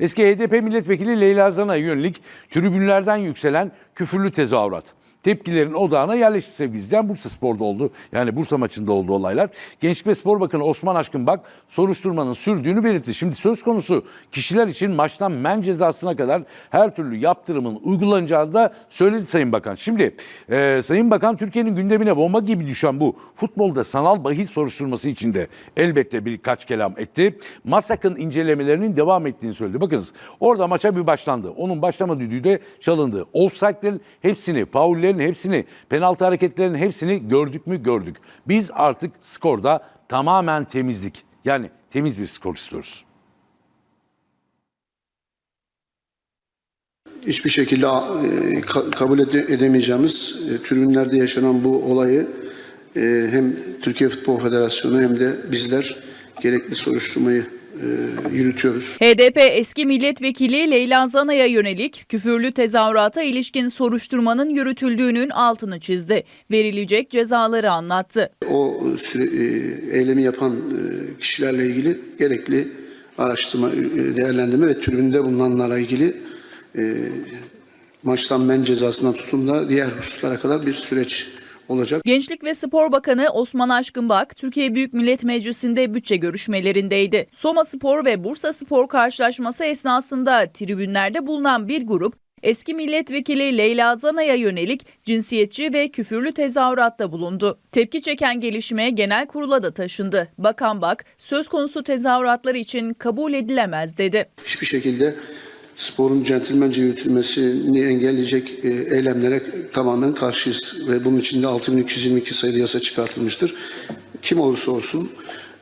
Eski HDP milletvekili Leyla Zana'ya yönelik tribünlerden yükselen küfürlü tezahürat. Tepkilerin odağına yerleşti sevgili izleyen Bursa Spor'da oldu. Yani Bursa maçında oldu olaylar. Gençlik ve Spor Bakanı Osman Aşkın Bak soruşturmanın sürdüğünü belirtti. Şimdi söz konusu kişiler için maçtan men cezasına kadar her türlü yaptırımın uygulanacağı da söyledi Sayın Bakan. Şimdi e, Sayın Bakan Türkiye'nin gündemine bomba gibi düşen bu futbolda sanal bahis soruşturması içinde elbette birkaç kelam etti. Masak'ın incelemelerinin devam ettiğini söyledi. Bakınız orada maça bir başlandı. Onun başlama düdüğü de çalındı. Offside'lerin hepsini, faullerin hepsini, penaltı hareketlerinin hepsini gördük mü gördük. Biz artık skorda tamamen temizlik. Yani temiz bir skor istiyoruz. hiçbir şekilde e, ka- kabul ede- edemeyeceğimiz e, tribünlerde yaşanan bu olayı e, hem Türkiye Futbol Federasyonu hem de bizler gerekli soruşturmayı yürütüyoruz. HDP eski milletvekili Leyla Zana'ya yönelik küfürlü tezahürata ilişkin soruşturmanın yürütüldüğünün altını çizdi. Verilecek cezaları anlattı. O süre, e, eylemi yapan e, kişilerle ilgili gerekli araştırma, e, değerlendirme ve tribünde bulunanlarla ilgili e, maçtan men cezasından tutun da diğer hususlara kadar bir süreç olacak. Gençlik ve Spor Bakanı Osman Aşkınbak, Türkiye Büyük Millet Meclisi'nde bütçe görüşmelerindeydi. Soma Spor ve Bursa Spor karşılaşması esnasında tribünlerde bulunan bir grup, eski milletvekili Leyla Zana'ya yönelik cinsiyetçi ve küfürlü tezahüratta bulundu. Tepki çeken gelişme genel kurula da taşındı. Bakan Bak, söz konusu tezahüratlar için kabul edilemez dedi. hiçbir şekilde sporun centilmence yürütülmesini engelleyecek e, eylemlere tamamen karşıyız ve bunun için de 6222 sayılı yasa çıkartılmıştır. Kim olursa olsun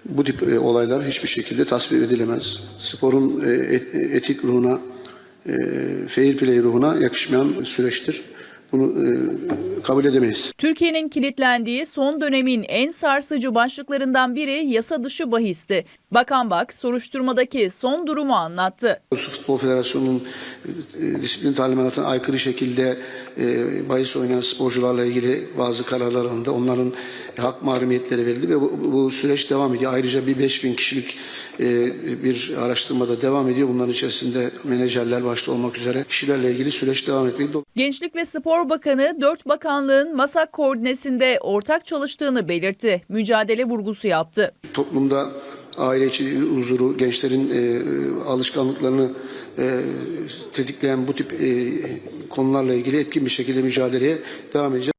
bu tip e, olaylar hiçbir şekilde tasvip edilemez. Sporun e, et- etik ruhuna, fair play ruhuna yakışmayan süreçtir. Bunu e, kabul edemeyiz. Türkiye'nin kilitlendiği son dönemin en sarsıcı başlıklarından biri yasa dışı bahisti. Bakan Bak soruşturmadaki son durumu anlattı. Bursa Futbol Federasyonu'nun e, disiplin talimatına aykırı şekilde e, bahis oynayan sporcularla ilgili bazı kararlar alındı. Onların hak mahrumiyetleri verildi ve bu, bu süreç devam ediyor. Ayrıca bir 5000 kişilik e, bir araştırmada devam ediyor. Bunların içerisinde menajerler başta olmak üzere kişilerle ilgili süreç devam etmekte. Gençlik ve Bakanı dört bakanlığın MASAK koordinesinde ortak çalıştığını belirtti. Mücadele vurgusu yaptı. Toplumda aile içi huzuru, gençlerin e, alışkanlıklarını e, tetikleyen bu tip e, konularla ilgili etkin bir şekilde mücadeleye devam edeceğiz.